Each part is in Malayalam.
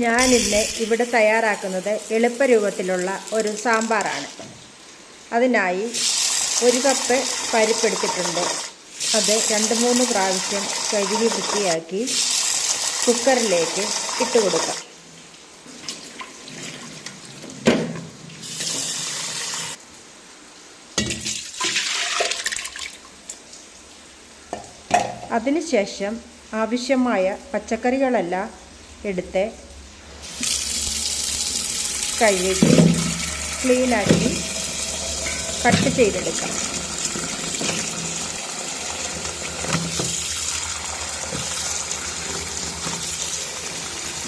ഞാനിന്ന് ഇവിടെ തയ്യാറാക്കുന്നത് എളുപ്പരൂപത്തിലുള്ള ഒരു സാമ്പാറാണ്. അതിനായി ഒരു കപ്പ് പരിപ്പെടുത്തിട്ടുണ്ട്. അത് രണ്ട് മൂന്ന് പ്രാവശ്യം കഴുകി വൃത്തിയാക്കി കുക്കറിലേക്ക് ഇട്ട് കൊടുക്കാം. അതിനുശേഷം ആവശ്യമായ പച്ചക്കറികളെല്ലാം എടുത്ത് കഴുകി ക്ലീനാക്കി കട്ട് ചെയ്തെടുക്കാം.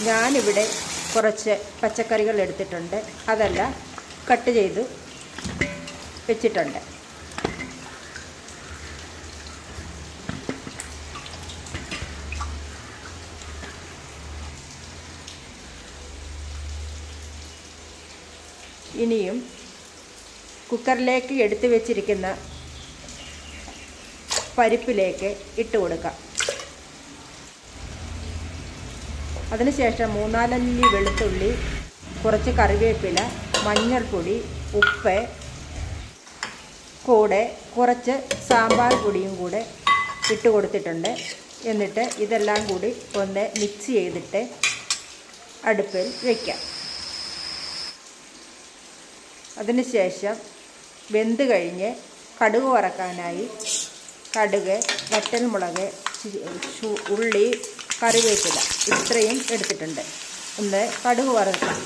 ഞാനിവിടെ കുറച്ച് പച്ചക്കറികൾ എടുത്തിട്ടുണ്ട്. അതെല്ലാം കട്ട് ചെയ്ത് വെച്ചിട്ടുണ്ട്. ഇനിയും കുക്കറിലേക്ക് എടുത്തു വെച്ചിരിക്കുന്ന പരിപ്പിലേക്ക് ഇട്ട് കൊടുക്കാം. അതിനുശേഷം മൂന്നാലല്ലി വെളുത്തുള്ളി കുറച്ച് കറിവേപ്പില മഞ്ഞൾപ്പൊടി ഉപ്പ് കൂടെ കുറച്ച് സാമ്പാർ പൊടിയും കൂടെ ഇട്ട് കൊടുത്തിട്ടുണ്ട്. എന്നിട്ട് ഇതെല്ലാം കൂടി ഒന്ന് മിക്സ് ചെയ്തിട്ട് അടുപ്പിൽ വയ്ക്കാം അതിനുശേഷം വെന്ത് കഴിഞ്ഞ് കടുക് വറക്കാനായി കടുക് വറ്റൽമുളക് ഉള്ളി കറിവേപ്പില ഇത്രയും എടുത്തിട്ടുണ്ട്. ഒന്ന് കടുക് വറക്കാം.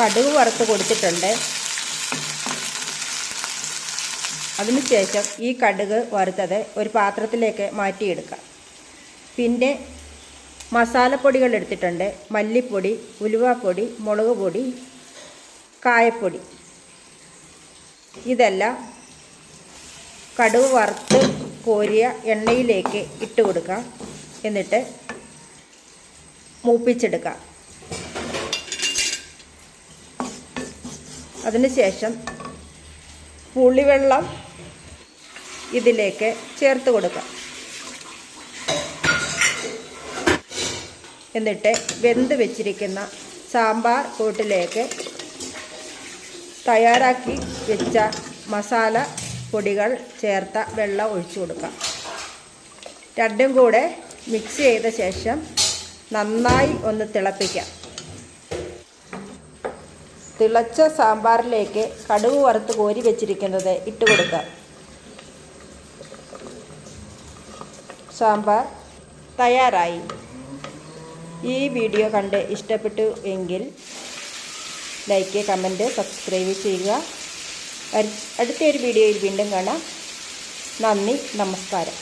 കടുക് വറുത്ത് കൊടുത്തിട്ടുണ്ട്. അതിനുശേഷം ഈ കടുക് വറുത്തത് ഒരു പാത്രത്തിലേക്ക് മാറ്റിയെടുക്കാം. പിന്നെ മസാലപ്പൊടികൾ എടുത്തിട്ടുണ്ട്. മല്ലിപ്പൊടി ഉലുവാപ്പൊടി മുളക് പൊടി കായപ്പൊടി. ഇതെല്ലാം കടുവ് വറുത്ത് കോരിയ എണ്ണയിലേക്ക് ഇട്ട് കൊടുക്കാം. എന്നിട്ട് മൂപ്പിച്ചെടുക്കാം. അതിനുശേഷം പുളിവെള്ളം ഇതിലേക്ക് ചേർത്ത് കൊടുക്കാം. എന്നിട്ട് വെന്ത് വെച്ചിരിക്കുന്ന സാമ്പാർ കൂട്ടിലേക്ക് തയ്യാറാക്കി വെച്ച മസാല പൊടികൾ ചേർത്ത വെള്ളം ഒഴിച്ചു കൊടുക്കാം രണ്ടും കൂടെ മിക്സ് ചെയ്ത ശേഷം നന്നായി ഒന്ന് തിളപ്പിക്കാം. തിളച്ച സാമ്പാറിലേക്ക് കടുവ് വറുത്ത് കോരി വെച്ചിരിക്കുന്നത് ഇട്ട് കൊടുക്കാം സാമ്പാർ തയ്യാറായി. ഈ വീഡിയോ കണ്ട് ഇഷ്ടപ്പെട്ടു എങ്കിൽ ലൈക്ക് കമന്റ് സബ്സ്ക്രൈബ് ചെയ്യുക. അടുത്തൊരു വീഡിയോയിൽ വീണ്ടും കാണാം. നന്ദി നമസ്കാരം.